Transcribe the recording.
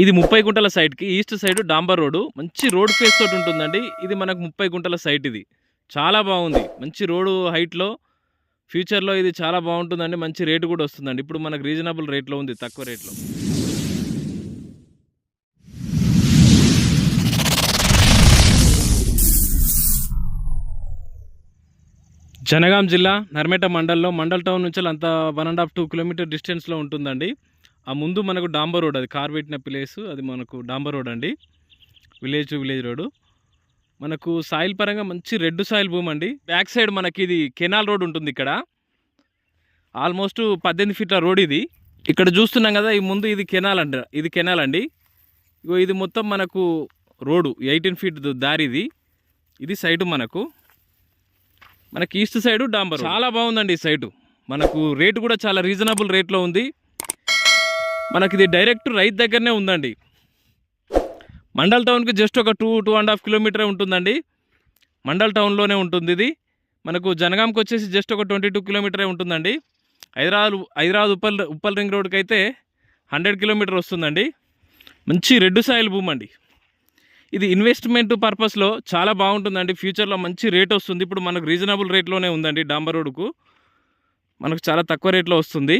ఇది ముప్పై గుంటల సైట్కి ఈస్ట్ సైడ్ డాంబర్ రోడ్డు. మంచి రోడ్ ఫేస్ తోటి ఉంటుందండి. ఇది మనకు ముప్పై గుంటల సైట్ ఇది. చాలా బాగుంది. మంచి రోడ్డు హైట్లో ఫ్యూచర్లో ఇది చాలా బాగుంటుందండి. మంచి రేటు కూడా వస్తుందండి. ఇప్పుడు మనకు రీజనబుల్ రేట్లో ఉంది తక్కువ రేట్లో. జనగాం జిల్లా నర్మేట మండల్లో మండల్ టౌన్ నుంచి అంత one and half two kilometer డిస్టెన్స్లో ఉంటుందండి. ఆ ముందు మనకు డాంబర్ రోడ్ అది కార్ పెట్టిన ప్లేస్ అది మనకు డాంబర్ రోడ్ అండి. Village to village road. మనకు సాయిల్ పరంగా మంచి రెడ్ సాయిల్ భూమి అండి. బ్యాక్ సైడ్ మనకి ఇది కెనాల్ రోడ్ ఉంటుంది ఇక్కడ. ఆల్మోస్ట్ పద్దెనిమిది ఫీట్ల రోడ్ ఇది. ఇక్కడ చూస్తున్నాం కదా ఈ ముందు ఇది కెనాల్ అంట ఇది కెనాల్ అండి. ఇగో ఇది మొత్తం మనకు రోడ్డు ఎయిటీన్ ఫీట్ దారి ఇది. ఇది సైటు మనకు. మనకి ఈస్ట్ సైడు డాంబర్ చాలా బాగుందండి ఈ సైటు. మనకు రేటు కూడా చాలా రీజనబుల్ రేట్లో ఉంది. మనకి ఇది డైరెక్ట్ రైతు దగ్గరనే ఉందండి. మండల్ టౌన్కి జస్ట్ ఒక two two and half kilometre ఉంటుందండి. మండల్ టౌన్లోనే ఉంటుంది ఇది మనకు జనగాంకి వచ్చేసి జస్ట్ ఒక ట్వంటీ టూ కిలోమీటరే ఉంటుందండి. హైదరాబాద్ హైదరాబాద్ ఉప్పల్ ఉప్పల్ రింగ్ రోడ్కి అయితే హండ్రెడ్ కిలోమీటర్ వస్తుందండి. మంచి రెడ్ సాయిల్ భూమి అండి. ఇది ఇన్వెస్ట్మెంట్ పర్పస్లో చాలా బాగుంటుందండి. ఫ్యూచర్లో మంచి రేట్ వస్తుంది. ఇప్పుడు మనకు రీజనబుల్ రేట్లోనే ఉందండి డాంబర్ రోడ్కు మనకు చాలా తక్కువ రేట్లో వస్తుంది.